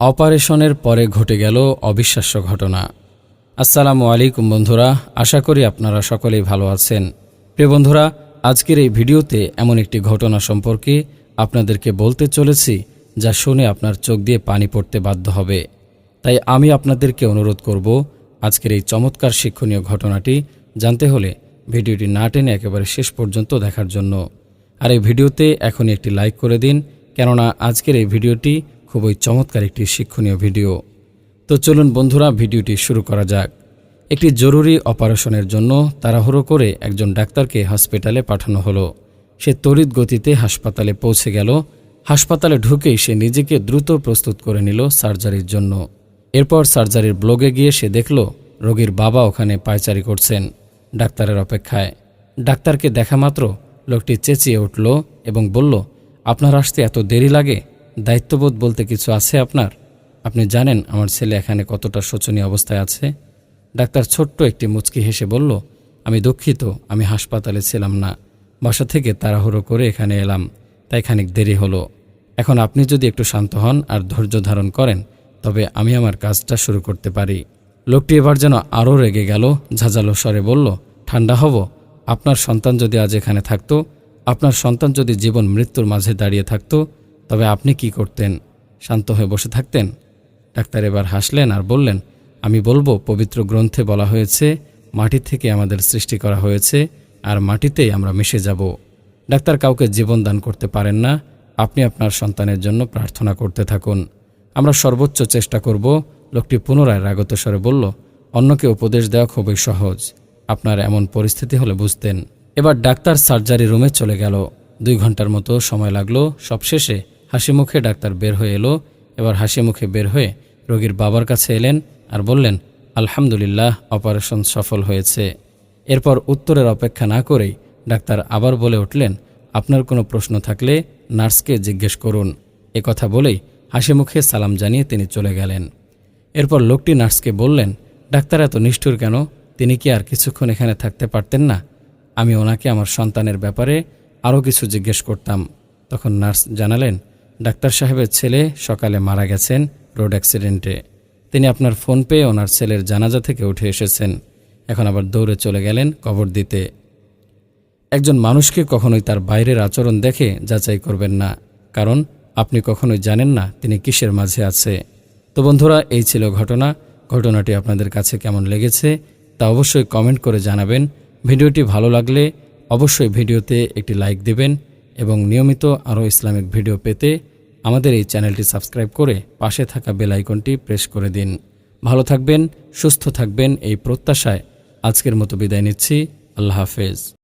অপারেশনের পরে ঘটে গেল অবিশ্বাস্য ঘটনা। আসসালামু আলাইকুম বন্ধুরা, আশা করি আপনারা সকলেই ভালো আছেন। প্রিয় বন্ধুরা, আজকের এই ভিডিওতে এমন একটি ঘটনা সম্পর্কে আপনাদেরকে বলতে চলেছি, যা শুনে আপনার চোখ দিয়ে পানি পড়তে বাধ্য হবে। তাই আমি আপনাদেরকে অনুরোধ করব, আজকের এই চমৎকার শিক্ষণীয় ঘটনাটি জানতে হলে ভিডিওটি না টেনে একেবারে শেষ পর্যন্ত দেখার জন্য। আর এই ভিডিওতে এখনই একটি লাইক করে দিন, কেননা আজকের এই ভিডিওটি খুবই চমৎকার একটি শিক্ষণীয় ভিডিও। তো চলুন বন্ধুরা, ভিডিওটি শুরু করা যাক। একটি জরুরি অপারেশনের জন্য তাড়াহুড়ো করে একজন ডাক্তারকে হসপিটালে পাঠানো হলো। সে তড়িৎ গতিতে হাসপাতালে পৌঁছে গেল। হাসপাতালে ঢুকেই সে নিজেকে দ্রুত প্রস্তুত করে নিল সার্জারির জন্য। এরপর সার্জারির ব্লগে গিয়ে সে দেখল, রোগীর বাবা ওখানে পায়চারি করছেন ডাক্তারের অপেক্ষায়। ডাক্তারকে দেখা মাত্র লোকটি চেঁচিয়ে উঠল এবং বলল, আপনার আসতে এত দেরি লাগে? দায়িত্ববোধ বলতে কিছু আছে আপনার? আপনি জানেন আমার ছেলে এখানে কতটা শোচনীয় অবস্থায় আছে? ডাক্তার ছোট্ট একটি মুচকি হেসে বলল, আমি দুঃখিত, আমি হাসপাতালে ছিলাম না। বাসা থেকে তাড়াহুড়ো করে এখানে এলাম, তাই খানিক দেরি হলো। এখন আপনি যদি একটু শান্ত হন আর ধৈর্য ধারণ করেন, তবে আমি আমার কাজটা শুরু করতে পারি। লোকটি এবার যেন আরও রেগে গেল, ঝাঁঝালো স্বরে বলল, ঠান্ডা হব। আপনার সন্তান যদি আজ এখানে থাকতো, আপনার সন্তান যদি জীবন মৃত্যুর মাঝে দাঁড়িয়ে থাকতো তবে আপনি কি করতেন? শান্ত হয়ে বসে থাকতেন? ডাক্তার এবার হাসলেন আর বললেন, আমি বলব, পবিত্র গ্রন্থে বলা হয়েছে, মাটি থেকে আমাদের সৃষ্টি করা হয়েছে, আর মাটিতেই আমরা মিশে যাব। ডাক্তার কাউকে জীবন দান করতে পারেন না। আপনি আপনার সন্তানের জন্য প্রার্থনা করতে থাকুন। আমরা সর্বোচ্চ চেষ্টা করব। লোকটি পুনরায় রাগত স্বরে বলল, অন্যকে উপদেশ দেওয়া খুবই সহজ। আপনার এমন পরিস্থিতি হলে বুঝতেন। এবার ডাক্তার সার্জারি রুমে চলে গেল। দুই ঘণ্টার মতো সময় লাগল। সবশেষে হাসি মুখে ডাক্তার বের হয়ে এলো। এবার হাসি মুখে বের হয়ে রোগীর বাবার কাছে এলেন আর বললেন, আলহামদুলিল্লাহ, অপারেশন সফল হয়েছে। এরপর উত্তরের অপেক্ষা না করেই ডাক্তার আবার বলে উঠলেন, আপনার কোনো প্রশ্ন থাকলে নার্সকে জিজ্ঞেস করুন। এ কথা বলেই হাসি মুখে সালাম জানিয়ে তিনি চলে গেলেন। এরপর লোকটি নার্সকে বললেন, ডাক্তার এত নিষ্ঠুর কেন? তিনি কি আর কিছুক্ষণ এখানে থাকতে পারতেন না? আমি ওনাকে আমার সন্তানের ব্যাপারে আরও কিছু জিজ্ঞেস করতাম। তখন নার্স জানালেন ডাক্তার সাহেবের ছেলে সকালে মারা গেছেন রোড অ্যাক্সিডেন্টে। তিনি আপনার ফোন পেয়ে ওনার ছেলের জানাজা থেকে উঠে এসেছেন। এখন আবার দৌড়ে চলে গেলেন কবর দিতে। একজন মানুষকে কখনোই তার বাইরের আচরণ দেখে যাচাই করবেন না, কারণ আপনি কখনোই জানেন না তিনি কিসের মাঝে আছে। তো বন্ধুরা, এই ছিল ঘটনা। ঘটনাটি আপনাদের কাছে কেমন লেগেছে তা অবশ্যই কমেন্ট করে জানাবেন। ভিডিওটি ভালো লাগলে অবশ্যই ভিডিওতে একটি লাইক দেবেন। এবং নিয়মিত আরও ইসলামিক ভিডিও পেতে আমাদের এই চ্যানেলটি সাবস্ক্রাইব করে পাশে থাকা বেল আইকনটি প্রেস করে দিন। ভালো থাকবেন, সুস্থ থাকবেন এই প্রত্যাশায় আজকের মতো বিদায় নিচ্ছি। আল্লাহ হাফেজ।